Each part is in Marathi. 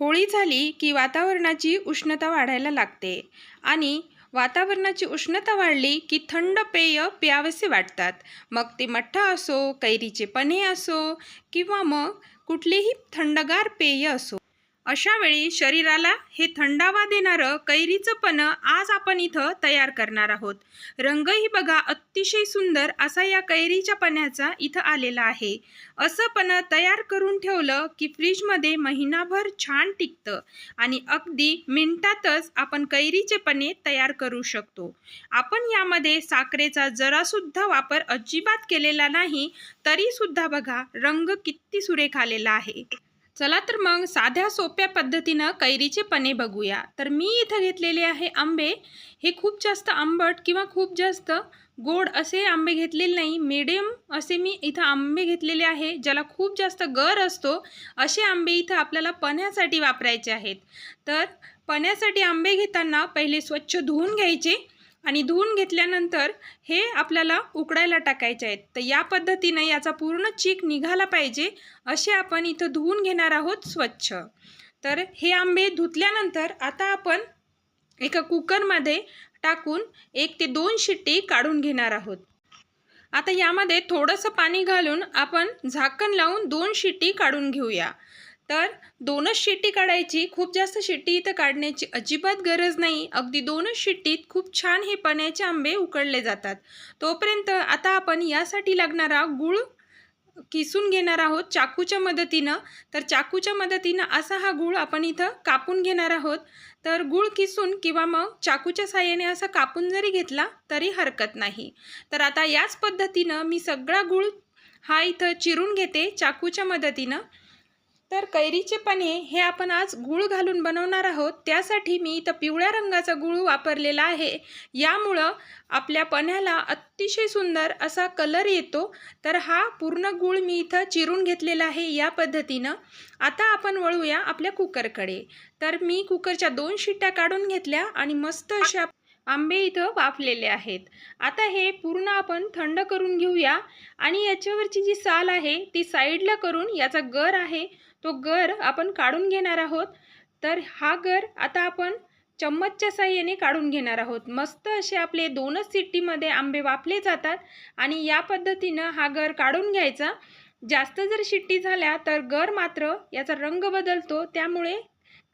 होळी झाली की वातावरणाची उष्णता वाढायला लागते आणि वातावरणाची उष्णता वाढली की थंड पेय प्यावेसे वाटतात. मग ते मठ्ठा असो कैरीचे पने असो किंवा मग कुठलेही थंडगार पेय असो. अशा वेळी शरीराला हे थंडावा देणारं कैरीचं पण आज आपण इथं तयार करणार आहोत. रंगही बघा अतिशय सुंदर असा या कैरीच्या पण्याचा इथं आलेला आहे. असं पण तयार करून ठेवलं की फ्रीजमध्ये महिनाभर छान टिकतं आणि अगदी मिनिटातच आपण कैरीचे पन्हे तयार करू शकतो. आपण यामध्ये साखरेचा जरासुद्धा वापर अजिबात केलेला नाही तरीसुद्धा बघा रंग किती सुरेख आलेला आहे. चला तर मग साध्या सोप्या पद्धतीनं कैरीचे पने बघूया. तर मी इथं घेतलेले आहे आंबे. हे खूप जास्त आंबट किंवा खूप जास्त गोड असे आंबे घेतलेले नाही. मिडियम असे मी इथं आंबे घेतलेले आहे ज्याला खूप जास्त गर असतो असे आंबे इथं आपल्याला पण्यासाठी वापरायचे आहेत. तर पण्यासाठी आंबे घेताना पहिले स्वच्छ धुवून घ्यायचे. आणि धुवून घेतल्यानंतर हे आपल्याला उकडायला टाकायचे आहेत. तर या पद्धतीनं याचा पूर्ण चीक निघाला पाहिजे असे आपण इथं धुवून घेणार आहोत स्वच्छ. तर हे आंबे धुतल्यानंतर आता आपण एका कुकरमध्ये टाकून एक ते दोन शिट्टी काढून घेणार आहोत. आता यामध्ये थोडंसं पाणी घालून आपण झाकण लावून दोन शिट्टी काढून घेऊया. तर दोनच शिट्टी काढायची खूप जास्त शिट्टी इथं काढण्याची अजिबात गरज नाही. अगदी दोनच शिट्टीत खूप छान हे पण्याचे आंबे उकडले जातात. तोपर्यंत आता आपण यासाठी लागणारा गूळ किसून घेणार आहोत चाकूच्या मदतीनं. तर चाकूच्या मदतीनं असा हा गूळ आपण इथं कापून घेणार आहोत. तर गूळ किसून किंवा मग चाकूच्या साह्याने असा कापून जरी घेतला तरी हरकत नाही. तर आता याच पद्धतीनं मी सगळा गूळ हा इथं चिरून घेते चाकूच्या मदतीनं. तर कैरीचे पने हे आपण आज गूळ घालून बनवणार आहोत. त्यासाठी मी इथं पिवळ्या रंगाचा गूळ वापरलेला आहे. यामुळं आपल्या पण्याला अतिशय सुंदर असा कलर येतो. तर हा पूर्ण गूळ मी इथं चिरून घेतलेला आहे या पद्धतीनं. आता आपण वळूया आपल्या कुकरकडे. तर मी कुकरच्या दोन शिट्ट्या काढून घेतल्या आणि मस्त अशा आंबे इथं वाफलेले आहेत. आता हे पूर्ण आपण थंड करून घेऊया आणि याच्यावरची जी साल आहे ती साईडला करून याचा गर आहे तो गर आपण काढून घेणार आहोत. तर हा गर आता आपण चम्मचच्या साह्याने काढून घेणार आहोत. मस्त असे आपले दोनच सिट्टीमध्ये आंबे वाफले जातात आणि या पद्धतीनं हा गर काढून घ्यायचा. जास्त जर शिट्टी झाल्या तर गर मात्र याचा रंग बदलतो त्यामुळे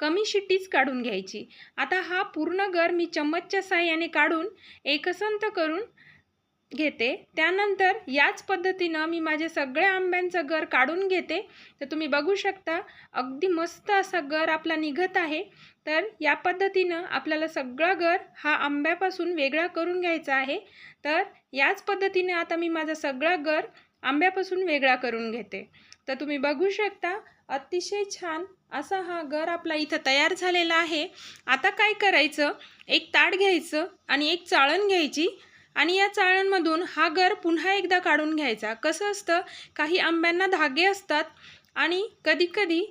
कमी शिट्टीच काढून घ्यायची. आता हा पूर्ण गर मी चम्मचच्या साह्याने काढून एकसंत करून घेते. त्यानंतर याच पद्धतीनं मी माझे सगळ्या आंब्यांचं गर काढून घेते. तर तुम्ही बघू शकता अगदी मस्त असा गर आपला निघत आहे. तर या पद्धतीनं आपल्याला सगळा गर हा आंब्यापासून वेगळा करून घ्यायचा आहे. तर याच पद्धतीने आता मी माझा सगळा गर आंब्यापासून वेगळा करून घेते. तर तुम्ही बघू शकता अतिशय छान असा हा गर आपला इथं तयार झालेला आहे. आता काय करायचं? एक ताट घ्यायचं आणि एक चाळण घ्यायची. आणि या चाळणमधून हा गर पुन्हा एकदा काढून घ्यायचा. कसं असतं? काही आंब्यांना धागे असतात आणि कधीकधी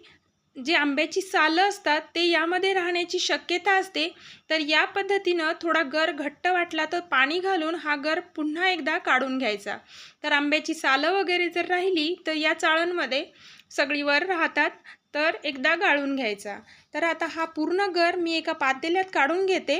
जे आंब्याची सालं असतात ते यामध्ये राहण्याची शक्यता असते. तर या पद्धतीनं थोडा गर घट्ट वाटला तर पाणी घालून हा गर पुन्हा एकदा काढून घ्यायचा. तर आंब्याची सालं वगैरे जर राहिली तर या चाळणमध्ये सगळी वर राहतात तर एकदा गाळून घ्यायचा. तर आता हा पूर्ण गर मी एका पातेल्यात काढून घेते.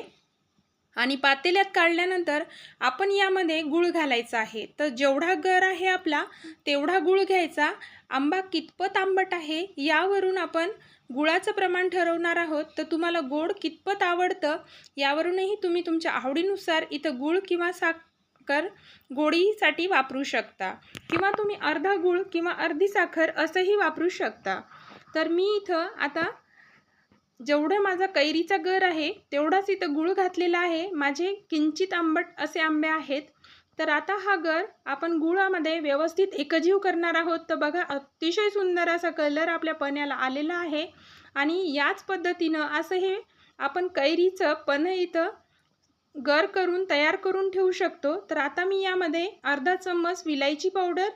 आणि पातेल्यात काढल्यानंतर आपण यामध्ये गूळ घालायचा आहे. तर जेवढा गर आहे आपला तेवढा गूळ घ्यायचा. आंबा कितपत आंबट आहे यावरून आपण गुळाचं प्रमाण ठरवणार आहोत. तर तुम्हाला गोड कितपत आवडतं यावरूनही तुम्ही तुमच्या आवडीनुसार इथं गूळ किंवा साखर गोडीसाठी वापरू शकता. किंवा तुम्ही अर्धा गूळ किंवा अर्धी साखर असंही वापरू शकता. तर मी इथं आता जेवढं माझा कैरीचा गर आहे तेवढाच इथं गूळ घातलेला आहे. माझे किंचित आंबट असे आंबे आहेत. तर आता हा गर आपण गुळामध्ये व्यवस्थित एकजीव करणार आहोत. तर बघा अतिशय सुंदर असा कलर आपल्या पण्याला आलेला आहे. आणि याच पद्धतीनं असं हे आपण कैरीचं पण इथं गर करून तयार करून ठेवू शकतो. तर आता मी यामध्ये अर्धा चम्मच विलायची पावडर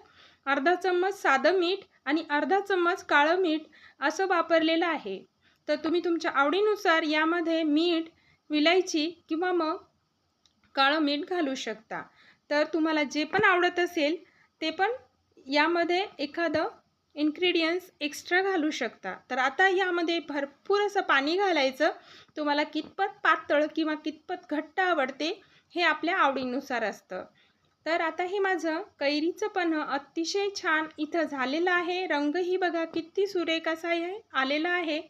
अर्धा चम्मच साधं मीठ आणि अर्धा चम्मच काळं मीठ असं वापरलेलं आहे. तर तुम्ही तुमच्या आवडीनुसार यामध्ये मीठ विलायची किंवा मग काळं मीठ घालू शकता. तर तुम्हाला जे पण आवडत असेल ते पण यामध्ये एखादं इन्ग्रेडियंट्स एक्स्ट्रा घालू शकता. तर आता यामध्ये भरपूर असं पाणी घालायचं. तुम्हाला कितपत पातळ किंवा कितपत घट्ट आवडते हे आपल्या आवडीनुसार असतं. तर आता हे माझं कैरीचं पण अतिशय छान इथं झालेलं आहे. रंगही बघा किती सुरेख असा आलेला आहे.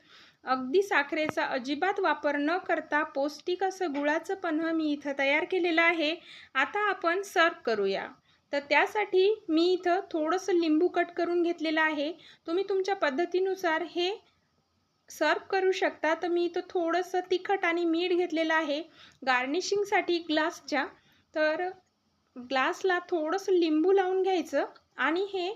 अगदी साखरेचा अजिबात वापर न करता पौष्टिक असं गुळाचं पन्ह मी इथं तयार केलेलं आहे. आता आपण सर्व करूया. तर त्यासाठी मी इथं थोडंसं लिंबू कट करून घेतलेलं आहे. तुम्ही तुमच्या पद्धतीनुसार हे सर्व करू शकता. तर मी इथं थोडंसं तिखट आणि मीठ घेतलेलं आहे. गार्निशिंगसाठी ग्लासच्या. तर ग्लासला थोडंसं लिंबू लावून घ्यायचं आणि हे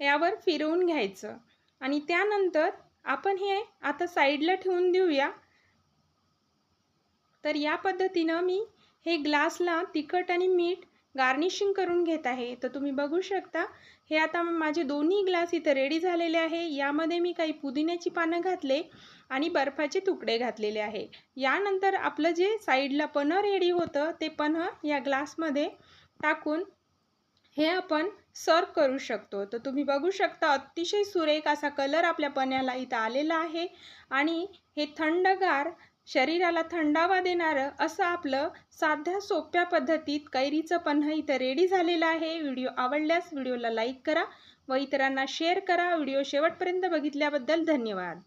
यावर फिरवून घ्यायचं. आणि त्यानंतर आपण हे आता साईडला ठेवून देऊया. तर या पद्धतीनं मी हे ग्लासला तिखट आणि मीठ गार्निशिंग करून घेत आहे. तर तुम्ही बघू शकता हे आता माझे दोन्ही ग्लास इथं रेडी झालेले आहे. यामध्ये मी काही पुदिन्याची पानं घातले आणि बर्फाचे तुकडे घातलेले आहे. यानंतर आपलं जे साईडला पन्ह रेडी होतं ते पन्ह या ग्लासमध्ये टाकून हे आपण सर्व करू शकतो. तर तुम्ही बघू शकता अतिशय सुरेख असा कलर आपल्या पण्याला इथं आलेला आहे. आणि हे थंडगार शरीराला थंडावा देणारं असं आपलं साध्या सोप्या पद्धतीत कैरीचं पन्ह इथं रेडी झालेलं आहे. व्हिडिओ आवडल्यास व्हिडिओला लाईक करा व इतरांना शेअर करा. व्हिडिओ शेवटपर्यंत बघितल्याबद्दल धन्यवाद.